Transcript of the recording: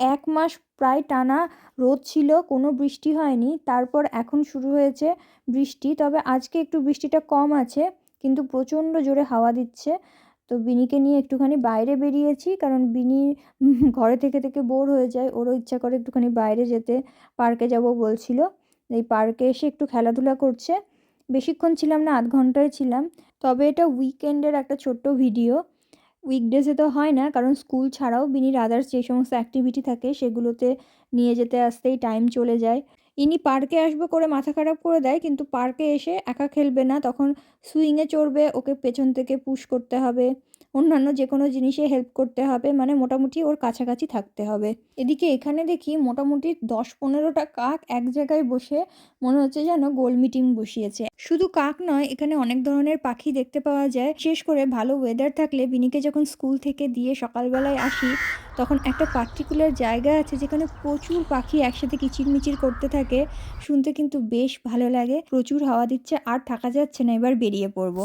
এক মাস প্রায় টানা রোদ ছিল, কোনো বৃষ্টি হয়নি। তারপর এখন শুরু হয়েছে বৃষ্টি। তবে আজকে একটু বৃষ্টিটা কম আছে, কিন্তু প্রচণ্ড জোরে হাওয়া দিচ্ছে। তো বিনিকে নিয়ে একটুখানি বাইরে বেরিয়েছি, কারণ বিনি ঘরে থেকে থেকে বোর হয়ে যায়। ওরও ইচ্ছা করে একটুখানি বাইরে যেতে পার্কে যাব বলছিল। এই পার্কে এসে একটু খেলাধুলা করছে। বেশিক্ষণ ছিলাম না, আধ ঘন্টায় ছিলাম। তবে এটা উইকেন্ডের একটা ছোট্ট ভিডিও। উইকডেজে তো হয় না, কারণ স্কুল ছাড়াও বিনির আদার্স যে সমস্ত অ্যাক্টিভিটি থাকে সেগুলোতে নিয়ে যেতে আসতেই টাইম চলে যায়। ইনি পার্কে আসবে করে মাথা খারাপ করে দেয়, কিন্তু পার্কে এসে একা খেলবে না, তখন সুইংয়ে চড়বে, ওকে পেছন থেকে পুশ করতে হবে, অন্যান্য যে কোনো জিনিসে হেল্প করতে হবে মানে মোটামুটি ওর কাছাকাছি থাকতে হবে। এদিকে এখানে দেখি মোটামুটি দশ পনেরোটা কাক এক জায়গায় বসে মনে হচ্ছে যেন গোল মিটিং বসিয়েছে। শুধু কাক নয়, এখানে অনেক ধরনের পাখি দেখতে পাওয়া যায়। বিশেষ করে ভালো ওয়েদার থাকলে বিনিকে যখন স্কুল থেকে দিয়ে সকালবেলায় আসি, তখন একটা পার্টিকুলার জায়গা আছে যেখানে প্রচুর পাখি একসাথে কিচিরমিচির করতে থাকে। শুনতে কিন্তু বেশ ভালো লাগে। প্রচুর হাওয়া দিচ্ছে আর থাকা যাচ্ছে না, এবার বেরিয়ে পড়ব।